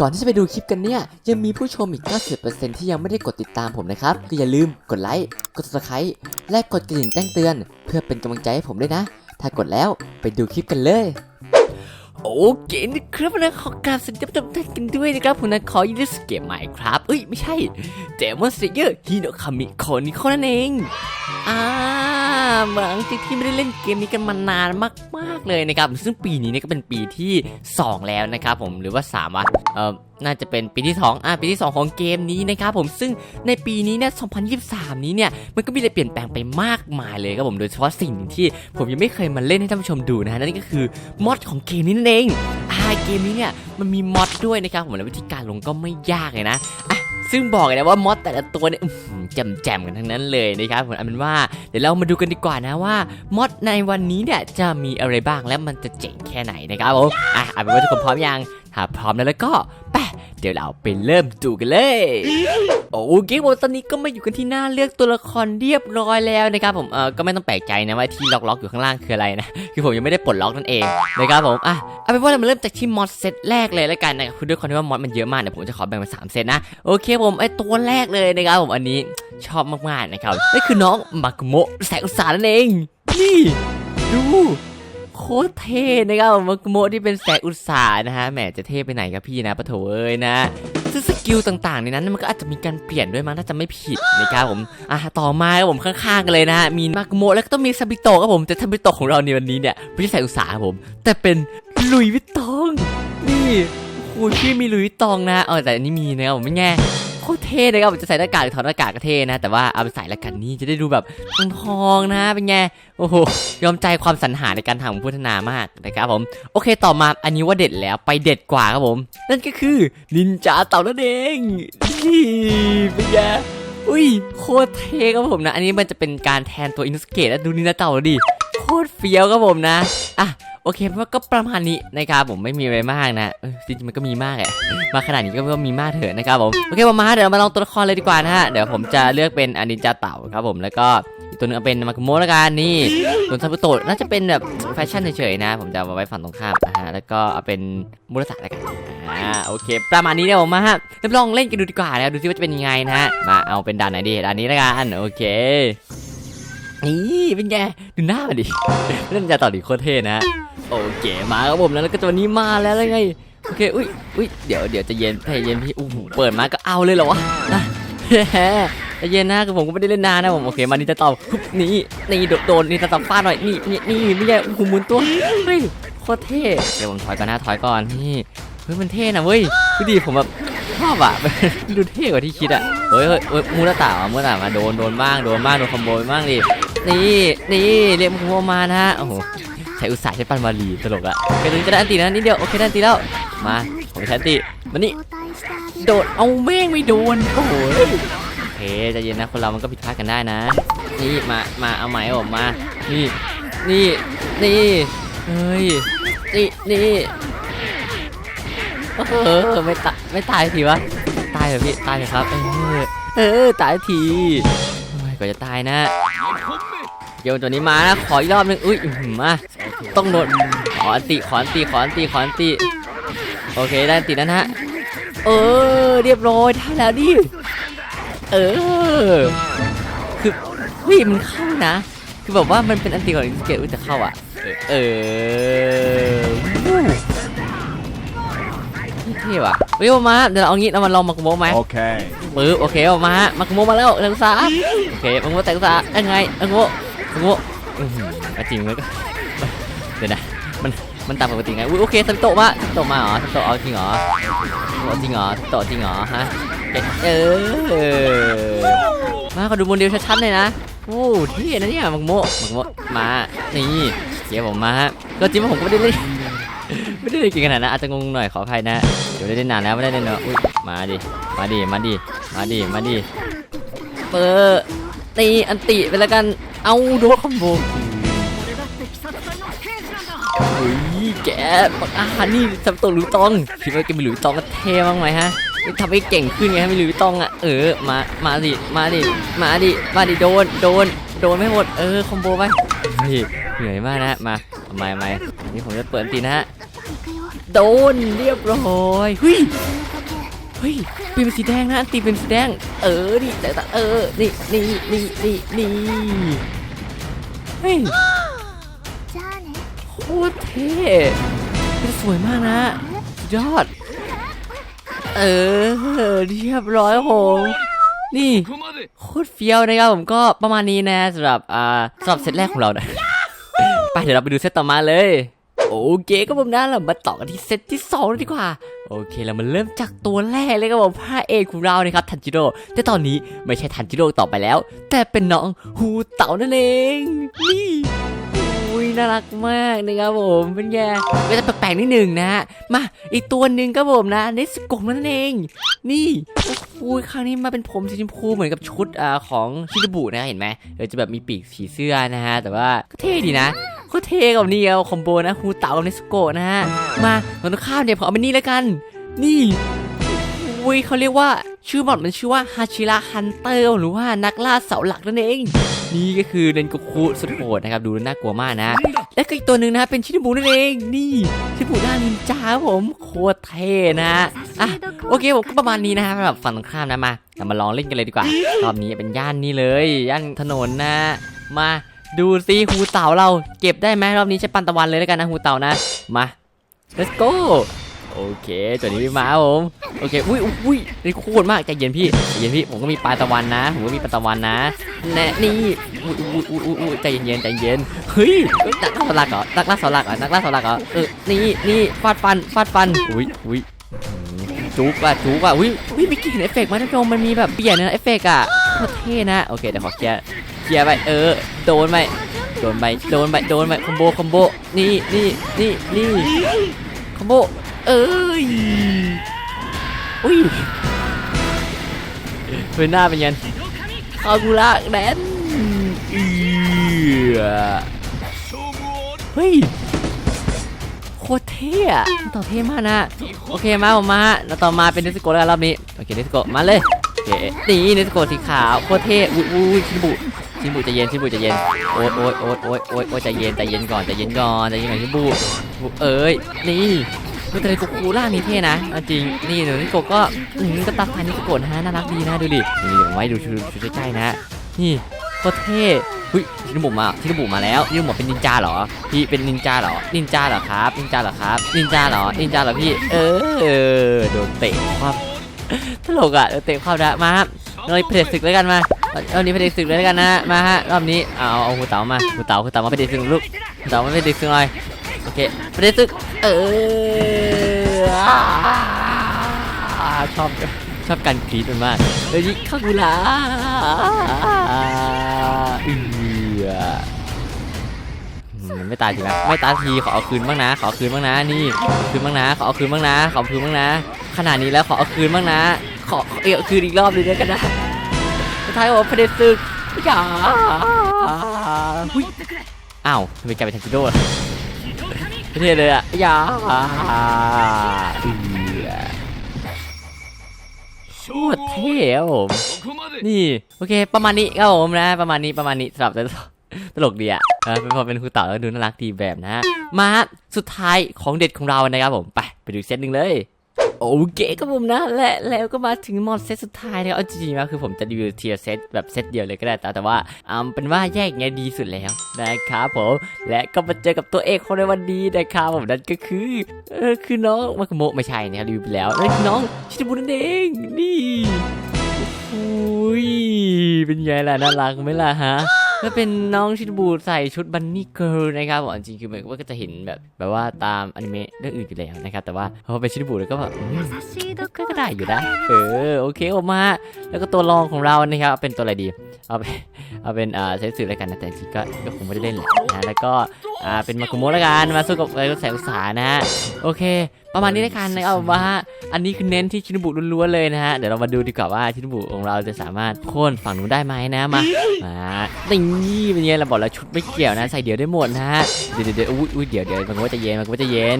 ก่อนที่จะไปดูคลิปกันเนี่ย ยังมีผู้ชมอีก 90%ที่ยังไม่ได้กดติดตามผมนะครับ ก็อย่าลืมกดไลค์ กด subscribe และกดกระดิ่งแจ้งเตือน เพื่อเป็นกำลังใจให้ผมด้วยนะ ถ้ากดแล้วไปดูคลิปกันเลย โอเคนะครับนะขอกราบสวัสดีทุกท่านกันด้วยนะครับ ผมนะขอยินดีสเกมใหม่ครับเอ้ย ไม่ใช่เดมอนเซเยอร์ฮิโนคามิโคนิโคนั่นเองอ่า หลังจากที่ไม่ได้เล่นเกมนี้กันมานานมากๆเลยนะครับ ซึ่งปีนี้เนี่ยก็เป็นปีที่ 2 แล้วนะครับผมหรือว่า3วะเออน่าจะเป็นปีที่2อ่าปีที่ 2 ของเกมนี้นะครับผมซึ่งในปีนี้เนี่ย 2023 นี้เนี่ย มันก็มีอะไรเปลี่ยนแปลงไปมากมายเลยครับผมโดยเฉพาะสิ่งหนึ่งที่ผมยังไม่เคยมาเล่นให้ท่านผู้ชมดูนะฮะนั่นก็คือมอดของเกมนี้นั่นเองอ่าเกมนี้เนี่ยมันมีมอดด้วยนะครับผมและวิธีการลงก็ไม่ยากเลยนะอะซึ่งบอกเลยนะว่ามอสแต่ละตัวเนี่ยแจ่มๆกันทั้งนั้นเลยนะครับผมเอาเป็นว่าเดี๋ยวเรามาดูกันดีกว่านะว่ามอสในวันนี้เนี่ยจะมีอะไรบ้างและมันจะเจ๋งแค่ไหนนะครับผมอะเอาเป็นว่าทุกคนพร้อมยัง ถ้าพร้อมแล้วแล้วก็ไปเดี๋ยวเราไปเริ่มดูกันเลย โอเคผมตอนนี้ก็มาอยู่กันที่หน้าเลือกตัวละครเรียบร้อยแล้วนะครับผมเออก็ไม่ต้องแปลกใจนะว่าที่ล็อกๆอกอยู่ข้างล่างคืออะไรนะคือผมยังไม่ได้ปลดล็อกนั่นเองนะครับผมอะเอาเป็นว่าเรามาเริ่มจากที่มอดเซตแรกเลยแล้วกันนะครับคือด้วยความที่ว่ามอดมันเยอะมากเดี๋ยวผมจะขอแบ่งเป็นสามเซตนะโอเคผมไอตัวแรกเลยนะครับผมอันนี้ชอบมากๆนะครับนั่นคือน้องมากุโมแสงอุตสาหนั่นเองนี่ดู โคตรเท่นะครับผมมากุโมที่เป็นแสงอุตสาห์นะฮะแหมจะเท่ไปไหนครับพี่นะปะโถเอ้ยนะซึ่งสกิลต่างๆในนั้นมันก็อาจจะมีการเปลี่ยนด้วยมั้งถ้าจะไม่ผิดนะครับผมอะต่อมาครับผมข้างๆกันเลยนะฮะมีมากโมแล้วก็ต้องมีซาบิโตะครับผมแต่ซาบิโตะของเราในวันนี้เนี่ยไม่ใช่ใส่อุตสาหครับผม แต่เป็นลุยวิตตองนี่โอ้ยพี่มีลุยวิตตองนะเออแต่อันนี้มีนะครับผมไม่แง่ คตรเท่เลยครับผมจะใส่หน้ากากหรือถอดหน้ากากก็เท่นะ แต่ว่าเอาไปใส่แล้วกันนี่จะได้ดูแบบทองนะ เป็นไง โอ้โห ยอมใจความสรรหาในการทำของพุทธนามากนะครับผม โอเคต่อมาอันนี้ว่าเด็ดแล้วไปเด็ดกว่าครับผม นั่นก็คือนินจาเต่านั่นเองนี่เป็นไงอุ้ยโคตรเท่ครับผมนะ อันนี้มันจะเป็นการแทนตัวอินสเกตแล้วดูนินจาเต่าดิโคตรเฟี้ยวครับผมนะอะ โอเคว่าก็ประมาณนี้นะครับผมไม่มีอะไรมากนะจริงๆมันก็มีมากแหละมาขนาดนี้ก็ว่ามีมากเถอะนะครับผมโอเคมามาเดี๋ยวมาลองตัวละครเลยดีกว่านะฮะเดี๋ยวผมจะเลือกเป็นอนินจาเต่าครับผมแล้วก็ตัวนึงเอเป็นมาคุโมะละกันนี่ส่วนซาบุโตะน่าจะเป็นแบบแฟชั่นเฉยๆนะ ผมจะเอาไว้ฝั่งตรงข้ามนะฮะแล้วก็เอาเป็นมุรสะล้วกันอ่าโอเค ประมาณนี้เดี๋ยวผมมาฮะเดี๋ยวลองเล่นกันดูดีกว่านะดูซิว่าจะเป็นยังไงนะฮะมาเอาเป็นด่านไหนดีด่านนี้ล้วกันโอเคนี่เป็นไงดูหน้ามันดิเล่นจะต่อดีโคตรเท่นะ โอเคมาครับผมแล้วก็ตัวนี้มาแล้วไงโอเคอุ้ยอุ้ยเดี๋ยวเดี๋ยวจะเย็นให้เย็นพี่โอ้โหเปิดมาก็เอาเลยเหรอวะนะใจเย็นนะคือผมก็ไม่ได้เล่นนานนะผมโอเคมานี่จะตอบปุ๊บนี่นี่โดนนี่จะตอบฟาดหน่อยนี่นี่นี่ไม่ใช่โอ้โหหมุนตัวเฮ้ยโคตรเท่เดี๋ยวผมถอยก่อนนะถอยก่อนนี่เฮ้ยมันเท่นะเว้ยดูดิผมแบบชอบอะดูเท่กว่าที่คิดอะเฮ้ยเฮ้ยเฮ้ยมูระตาอะมูระตามาโดนโดนบ้างโดนบ้างโดนขโมยบ้างดินี่นี่เรียกมูมานะโอ้โห อุตสาห์ใช้ปันวาลีตลกอะโอเคตรงนี้จะได้อันตีนะนิดเดียวโอเคได้อันตีแล้วมาผมใช้อันตีมานี่โดดเอาแม่งไม่โดนโอ้โหโอเคใจเย็นนะคนเรามันก็ผิดพลาดกันได้นะ นี่มามาเอาไหมออกมา นี่นี่นี่เฮ้ยนี่นี่เออไม่ตายไม่ตายทีวะตายเหรอพี่ตายเลยครับเออเออตายทีกว่าจะตายนะ เดี๋ยวตัวนี้มานะขออีกรอบหนึงอุ้ยอื้อหือมาต้องโดนขออันติขออันติขออันติขออันติโอเคได้อันติแล้วนะฮะเออเรียบร้อยได้แล้วดิเออคือเฮ้ยมันเข้านะ คือแบบว่ามันเป็นอันตีของอินสเกตอุ้ยแต่เข้าอะ เออวู้เท่ว่ะเฮ้ยมาเดี๋ยวเราเอางี้เรามาลองมาคุโมะไหม Okay. ปึ๊บโอเคเอามามาคุโมะมาแล้วแต่งสาโอเคมาคุโมะแต่งสายังไงมาคุโมะ มาคุโมะอื้อหือเอาจริงเลยเดี๋ยวนะมันมันตามปกติไงอุ้ยโอเคสัมโตะมาสัมโตะมาเหรอสัมโตะเอาจริงเหรอจริงเหรอสัมโตะจริงเหรอฮะเออมาขอดูโมเดลชัดๆเลยนะโอ้เท่นะเนี่ยมังโมมังโมมานี่เดี๋ยผมมาฮะก็จริงว่าผมก็ไม่ได้เล่นไม่ได้เล่นเก่ขนาดนั้นอาจจะงงหน่อยขออภัยนะเดี๋ยวได้เล่นนานแล้วไม่ได้เล่นเนอะอุ้ยมาดิมาดิมาดิมาดิมาดิเปิดตีอันติไปแล้วกัน เอาโดนคอมโบเฮ้ยแกปักอาหารนี่สับตัวหลุยตองคิดว่าแกมีหลุยตองก็เท่บ้างไหมฮะทำให้เก่งขึ้นไงให้ไม่หลุยตองอะเออมามาดิมาดิมาดิมาดิโดนโดนโดนไม่หมดเออคอมโบไปเฮ้ยเหนื่อยมากนะมาทำไมไม่นี่ผมจะเปิดตีนะฮะโดนเรียบร้อยเฮ้ย เฮ้ยปีนเป็นสีแดงนะตีเป็นสีแดง เออนี่แต่เออนี่นี่นี่นี่นี่เฮ้ยโคตรเท่เป็สวยมากนะยอด เออเรียบร้อยผมนี่โคตรเฟี้ยวนะครับผมก็ประมาณนี้นะสำหรับอ่าสำหรับเซตแรกของเรานะไปเดี๋ยวเราไปดูเซตต่อมาเลย โอเคก็ผมนะเรามาต่อกันที่เซตที่สองดีกว่า โอเคเรามาเริ่มจากตัวแรกเลยครับผมพระเอกของเรานะครับทันจิโร่แต่ตอนนี้ไม่ใช่ทันจิโร่ต่อไปแล้ว แต่เป็นน้องฮูเต่านั่นเองนี่อุ้ยน่ารักมากนะครับผมเป็นไงก็จะแปลกๆนิดหนึ่งนะมาอีกตัวหนึ่งครับผมนะเนสโกะนั่นเอง นี่โอ้ยครั้งนี้มาเป็นผมสีชมพูเหมือนกับชุดอ่าของชิดบุนะเห็นไหมเออจะแบบมีปีกสีเสื้อนะฮะแต่ว่าก็เท่ดีนะ ก็เทกับนี่เอาคอมโบนะฮูเต่ากับเนสโกะนะฮะ มาตรงข้ามเนี่ยผมเอาไปนี่แล้วกัน นี่อุ้ยเขาเรียกว่าชื่อมอดมันชื่อว่าฮาชิระฮันเตอร์หรือว่านักล่าเสาหลักนั่นเอง นี่ก็คือเรนโกคุสุดโหดนะครับ ดูน่ากลัวมากนะ และก็อีกตัวหนึ่งนะเป็นชินบุนั่นเอง นี่ชินบุด้านินจาผมโคตรเท่นะอะโอเคผมก็ประมาณนี้นะครับสำหรับฝั่งตรงข้ามนะมาเรามาลองเล่นกันเลยดีกว่า รอบนี้เป็นย่านนี้เลย ย่านถนนนะ มา ดูซิฮูเต่าเราเก็บได้ไหมรอบนี้ใช้ปันตะวันเลยแล้วกันนะฮูเต่านะ มา let's go โอเคตัวนี้มาผมโอเคอุ้ยอุ้ยนี่โคตรมากใจเย็นพี่ใจเย็นพี่ผมก็มีปลาตะวันนะผมก็มีปลาตะวันนะแน่นี่อุ้ยอุ้ยอุ้ยอุ้ยอุ้ยใจเย็นใจเย็นเฮ้ยนักล่าเสาหลักเหรอนักล่าเสาหลักเหรอนักล่าเสาหลักเหรอเออนี่นี่ฟาดฟันฟาดฟันอุ้ยอุ้ยจุกว่ะจุกว่ะอุ้ยอุ้ยม่กี่เห็นเอฟเฟกต์มาท่านผู้ชมมันมีแบบเปลี่ยนนะเอฟเฟกต์อะโคตรเท่นะโอเคเดี๋ยวขอเคลียร์ เคลียร์ไปเออ โดนไปโดนไปโดนไปโดนไปคอมโบคอมโบนี่นี่นี่นี่คอมโบเอ้ยอุ้ยเฮ้ยหน้าเป็นยันคากุระแดนเฮ้ยโคตรเท่อะต่อเท่มากนะ โอเคมาผมมาแล้วต่อมาเป็นนิสโกแล้วรอบนี้ โอเคนิสโกมาเลยโอเคนี่เนสโกสีขาวโคตรเท่อุ้ยอุ้ยคิบุ ชิบุใจเย็นชิบุใจเย็นโอ๊ยโอ๊ยโอ๊ยโอ๊ยโอ๊ยโอ๊ยใจเย็นใจเย็นก่อนใจเย็นก่อนใจเย็นก่อนชิบุบุเอ้ยนี่ดูแต่ในกุกูร่านี้เท่นะจริงนี่เนสโกก็อืมก็ตาฟันเนสโกนะฮะน่ารักดีนะดูดินี่ผมไว้ดูชูชูใกล้ๆนะนี่โคตรเท่หุ้ยชินบุมาชินบุมาแล้วชินบุเป็นนินจาเหรอพี่เป็นนินจาเหรอนินจาเหรอครับนินจาเหรอครับนินจาเหรอนินจาเหรอพี่เออโดนเตะความตลกอะเดี๋ยวเตะเข้านะมาเราเผด็จศึกแล้วกันมา เอานี้เด็จศึกเลยแล้วกันนะมาฮะรอบนี้เอาเอาหูเต๋ามาหูเต๋าหูเต๋ามาเด็จศึกลูกหูเต๋ามาเด็จศึกหน่อยโอเคเด็จศึกเออชอบชอบการกรีดมันมากเดี๋ยข้ากูละเอือไม่ตายทีนะไม่ตายทีขอเอาคืนบ้างนะ ขอเอาคืนบ้างนะ นี่คืนบ้างนะ ขอเอาคืนบ้างนะ ขอเอาคืนบ้างนะ ขนาดนี้แล้วขอเอาคืนบ้างนะ ขอเอวคืนอีกรอบหนึงด้วยกันนะ ท้ายว่าเด็จศึกอย่าอ้าวทำไมแกไายเป็นทันจิโร่เท่เลยอะอย่าโคตรเท่ผมนี่โอเค ประมาณนี้ครับผมนะ ประมาณนี้ประมาณนี้สำหรับตลกดีอะเออพอเป็นครูเต่าก็ดูน่ารักดีแบบนะมาสุดท้ายของเด็ดของเรานะครับผมไปไปดูเซตหนึ่งเลย โอเคครับผมนะและแล้วก็มาถึงมอดเซตสุดท้ายแล้วเอาจริงๆแล้วคือผมจะรีวิวเทียร์เซตแบบเซตเดียวเลยก็ได้แต่แต่ว่าอ่าเป็นว่าแยกไงดีสุดแล้วนะครับผมและก็มาเจอกับตัวเอกของในวันนี้นะครับผมนั่นก็คือเออคือน้องมาคโมะไม่ใช่นะครับรีวิวไปแล้วนั่นคือน้องชินบุนั่นเองนี่อุ้ยเป็นไงล่ะน่ารักไหมล่ะฮะ ถ้าเป็นน้องชินบูใส่ชุดบันนี่เกิร์ลนะครับผมจริงคือเหมือนว่าก็จะเห็นแบบแบบว่าตามอนิเมะเรื่องอื่นอยู่แล้วนะครับ แต่ว่าพอเป็นชินบูแล้วก็แบบก็ได้อยู่นะเออโอเคออกมา แล้วก็ตัวรองของเรานะครับเป็นตัวอะไรดี เอาเป็นเอาเป็นเอ่อเซฟสื่อแล้วกันนะแต่จริงก็คงไม่ได้เล่นแหละนะแล้วก็อ่าเป็นมาคุโมะแล้วกันมาสู้กับอะไรก็แสงอุตสาหนะฮะโอเค ประมาณนี้แล้วกันนะครับว่าอันนี้คือเน้นที่ชินบุล้วนๆเลยนะฮะเดี๋ยวเรามาดูดีกว่าว่าชินบุของเราจะสามารถโค่นฝั่งนู้นได้ไหมนะมามานี่เป็นไงเราบอกแล้วชุดไม่เกี่ยวนะใส่เดี๋ยวได้หมดนะฮะเดี๋ยวเดี๋ยวอุ้ยอุ้ยเดี๋ยวเดี๋ยวมันก็จะเย็นมันก็จะเย็น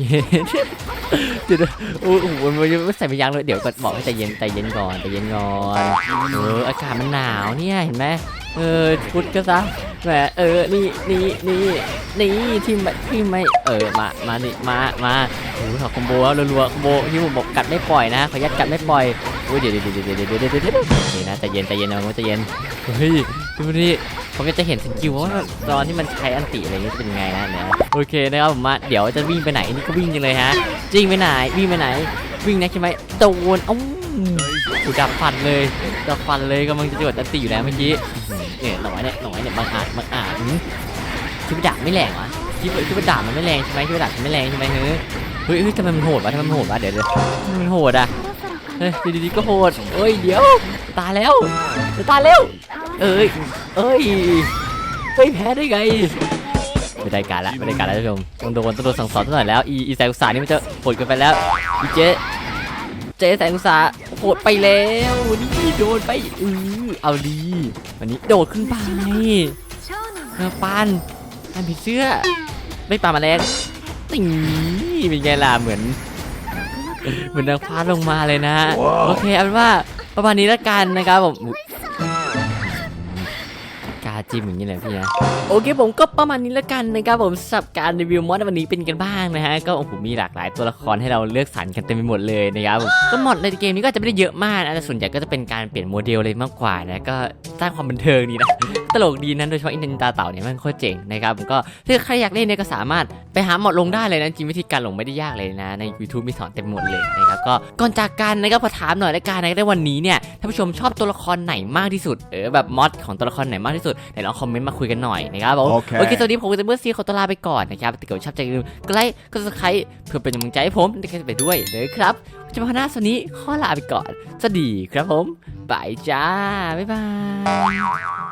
เย็นเดี๋ยวเดี๋ยวโอ้โหมันไม่ใส่ไม่ยั้งเลยเดี๋ยวก็บอกให้ใจเย็นใจเย็นก่อนใจเย็นก่อนเอออากาศมันหนาวเนี่ยเห็นไหม เออพุดก็ซะแหมเออนี่นี่นี่นี่ที่ไม่ที่ไม่เออมามานี่มามาโอ้โหคอมโบแล้วรัวๆคอมโบที่ผมบอกกัดไม่ปล่อยนะขอยัดกัดไม่ปล่อยโอ้ยเดี๋ยวเดี๋ยวเดี๋ยวเดี๋ยวเดี๋ยวเดี๋ยวนี่นะใจเย็นใจเย็นนะมันใจเย็นเฮ้ยดูนี่ผมก็จะเห็นสกิลว่าตอนที่มันใช้อันติอะไรนี้เป็นไงนะเนี่ยโอเคนะครับผมมาเดี๋ยวจะวิ่งไปไหนนี่ก็วิ่งกันเลยฮะจริงไปไหนวิ่งไปไหน วิ่งนะใช่ไหมโดนอ้าดับฟันเลยดับฟันเลยกำลังจะจดอันติอยู่แล้วเมื่อกี้ เอยหน่อยเนี่ยหน่อยเนี่ยบางอาจบางอาจคิดว่าดาไม่แรงวะคิดว่าคิดว่าดามันไม่แรงใช่ไหมคิดว่าดาบมันไม่แรงใช่ไหมเฮ้ยเฮ้ยทำไมมันโหดวะทำไมมันโหดวะเดี๋ยวเดี๋ยวมันโหดอะเฮ้ยดีๆก็โหดเอ้ยเดี๋ยวตายแล้วตายแล้วเอ้ยเอ้ยไปแพ้ได้ไงไม่ได้การละไม่ได้การละท่านผู้ชมต้องโดนต้องโดนสั่งสอนหน่อยแล้วอีอีแสงอุตสาหนี่มันจะโหดเกันไปแล้วอีเจ๊เจ๊แสงอุตสา โดดไปแล้วนี่โดดไปอือเอาดีวันนี้โดดขึ้นไปปานปานผีเสื้อไม่ปลามาแล้วติ่งเป็นไงล่ะเหมือน เหมือนดังฟ้าลงมาเลยนะ โอเคเอาเป็นว่าประมาณนี้ละกันนะครับผม จิ้มอย่างนี้เลยพี่นะโอเคผมก็ประมาณนี้แล้วกันนะครับผมสำหรับการรีวิวมอดในวันนี้เป็นกันบ้างนะฮะก็โอ้โหมีหลากหลายตัวละครให้เราเลือกสรรกันเต็มไปหมดเลยนะครับผมก็มอดในเกมนี้ก็จะไม่ได้เยอะมากนะแต่ส่วนใหญ่ก็จะเป็นการเปลี่ยนโมเดลเลยมากกว่านะก็สร้างความบันเทิงดีนะตลกดีนะโดยเฉพาะอินเทนตาเต่าเนี่ยมันโคตรเจ๋งนะครับผมก็ถ้าใครอยากเล่นเนี่ยก็สามารถไปหาหมอดลงได้เลยนะจริงวิธีการลงไม่ได้ยากเลยนะ ใน YouTube มีสอนเต็มหมดเลยนะครับก็ก่อนจากกันนะครับขอถามหน่อยละกันนะในวันนี้เนี่ยท่านผู้ชมชอบตัวละครไหนมากที่สุดเออแบบมอดของตัวละครไหนมากที่สุดไหนลองคอมเมนต์มาคุยกันหน่อยนะครับผมโอเคโอเคสวัสดีผมก็จะเมื่อซีขอตัวลาไปก่อนนะครับถ้าเกิดว่าชอบใจอย่าลืมกดไลค์กดซับสไครต์เพื่อเป็นกำลังใจให้ผมในการไปด้วยเลยครับจะมาหน้าสวนนี้ขอลาไปก่อน สวัสดีครับผมบายจ้า บ๊ายบาย